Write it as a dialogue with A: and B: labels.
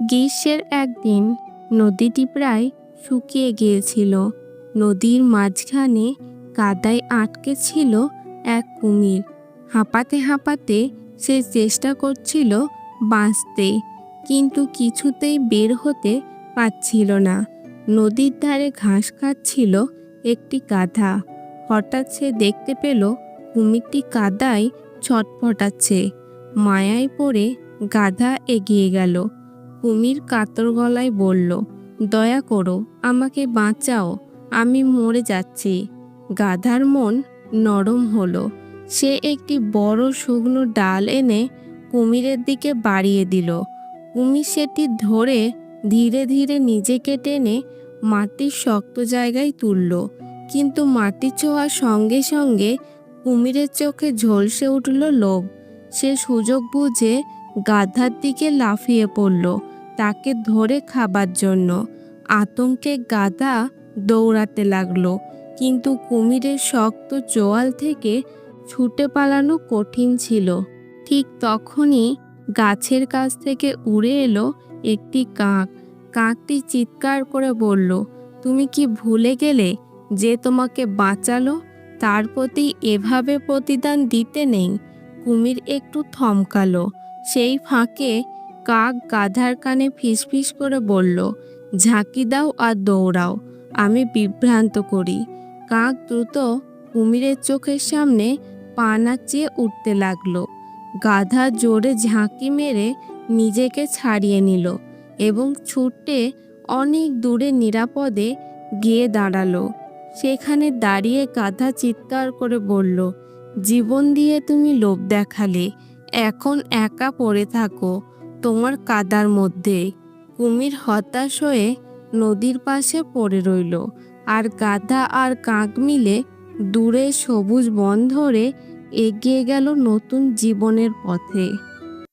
A: গ্রীষ্মের একদিন নদীটি প্রায় শুকিয়ে গিয়েছিল। নদীর মাঝখানে কাদায় আটকে ছিল এক কুমির। হাঁপাতে হাঁপাতে সে চেষ্টা করছিল বাঁচতে, কিন্তু কিছুতেই বের হতে পারছিল না। নদীর ধারে ঘাস খাচ্ছিল একটি গাধা। হঠাৎ সে দেখতে পেল কুমিরটি কাদায় ছটফটাচ্ছে। মায়ায় পড়ে গাধা এগিয়ে গেল। কুমির কাতর গলায় বলল, দয়া করো, আমাকে বাঁচাও, আমি মরে যাচ্ছি। গাধার মন নরম হলো। সে একটি বড় শুকনো ডাল এনে কুমিরের দিকে বাড়িয়ে দিল। কুমির সেটি ধরে ধীরে ধীরে নিজেকে টেনে মাটির শক্ত জায়গায় তুলল। কিন্তু মাটি ছোঁয়ার সঙ্গে সঙ্গে কুমিরের চোখে ঝলসে উঠল লোভ। সে সুযোগ বুঝে গাধার দিকে লাফিয়ে পড়ল তাকে ধরে খাবার জন্য। আতঙ্কে গাধা দৌড়াতে লাগল, কিন্তু কুমিরের শক্ত চোয়াল থেকে ছুটে পালানো কঠিন ছিল। ঠিক তখনই গাছের কাছ থেকে উড়ে এলো একটি কাক। কাকটি চিৎকার করে বলল, তুমি কি ভুলে গেলে যে তোমাকে বাঁচালো? তার প্রতি এভাবে প্রতিদান দিতে নেই। কুমির একটু থমকালো। সেই ফাঁকে কাক গাধার কানে ফিসফিস করে বলল, ঝাঁকি দাও আর দৌড়াও, আমি বিভ্রান্ত করি। কাক দ্রুত কুমিরের চোখের সামনে পানা চেয়ে উঠতে লাগল। গাধা জোরে ঝাঁকি মেরে নিজেকে ছাড়িয়ে নিল এবং ছুটে অনেক দূরে নিরাপদে গিয়ে দাঁড়াল। সেখানে দাঁড়িয়ে গাধা চিৎকার করে বলল, জীবন দিয়ে তুমি লোভ দেখালে এখন একা পড়ে থাকো। তোমার কাদার মধ্যে। কুমির হতাশ হয়ে নদীর পাশে পড়ে রইল। আর গাধা আর কাক মিলে দূরে সবুজ বন ধরে এগিয়ে গেল নতুন জীবনের পথে।